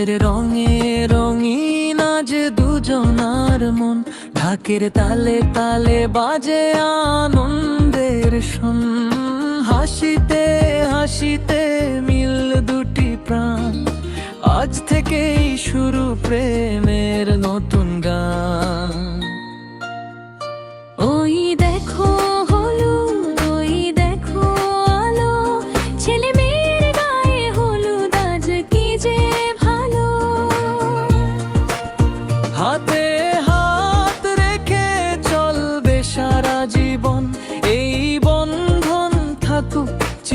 ফুলের রঙে রঙিন আজ দুজনার মন। ঢাকের তালে তালে বাজে আনন্দের শুন হাসিতে হাসিতে মিল দুটি প্রাণ। আজ থেকেই শুরু প্রেমের নতুন গান।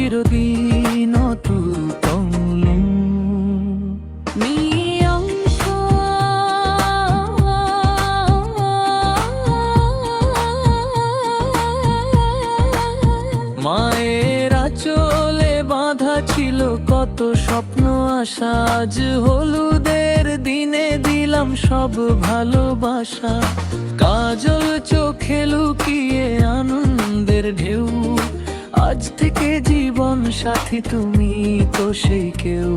চিরদিন চলে বাঁধা ছিল কত স্বপ্ন, আশা। আজ হলুদের দিনে দিলাম সব ভালোবাসা। কাজল চোখে লুকিয়ে থেকে জীবন সাথী তুমি তো সেই কেউ।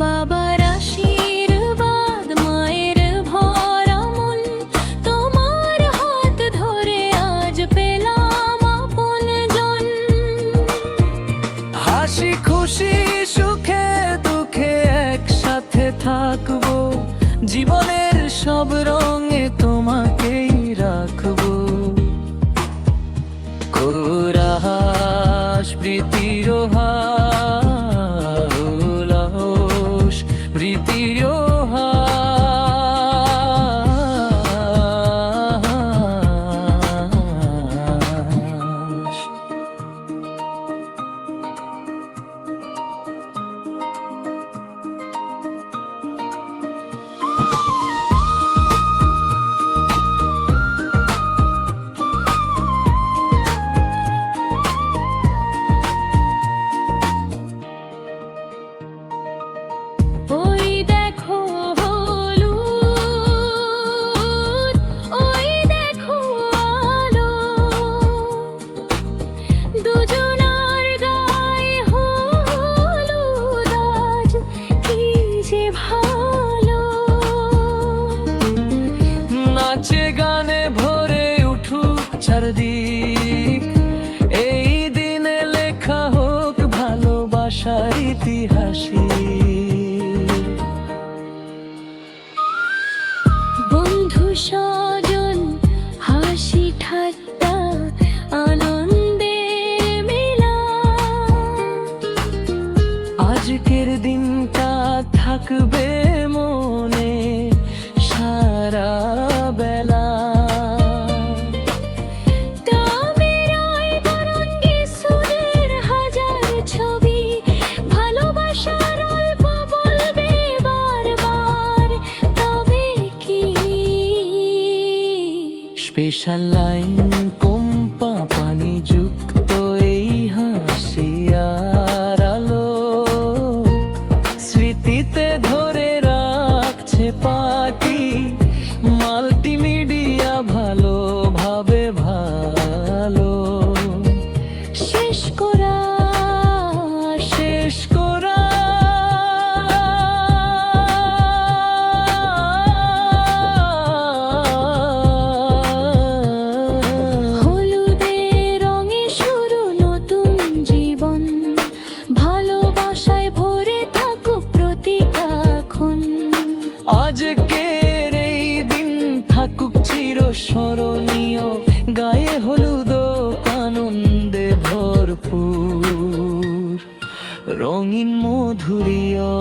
বাবার আশীর্বাদ, মায়ের তোমার হাত ধরে আজ পেলাম আপন জন হাসি, খুশি, সুখে, দুঃখে একসাথে থাকব। জীবনের সব রঙে এই দিনে লেখা হোক ভালোবাসার ইতিহাসে বন্ধু স্বজন হাসি ঠাট্টা আনন্দে মেলা। আজকের দিনটা থাকবে স্পেশাল লাইন আজকের এই দিন থাকুক চির স্মরণীয় গায়ে হলুদ আনন্দে ভরপুর। রঙিন মধুরীয়।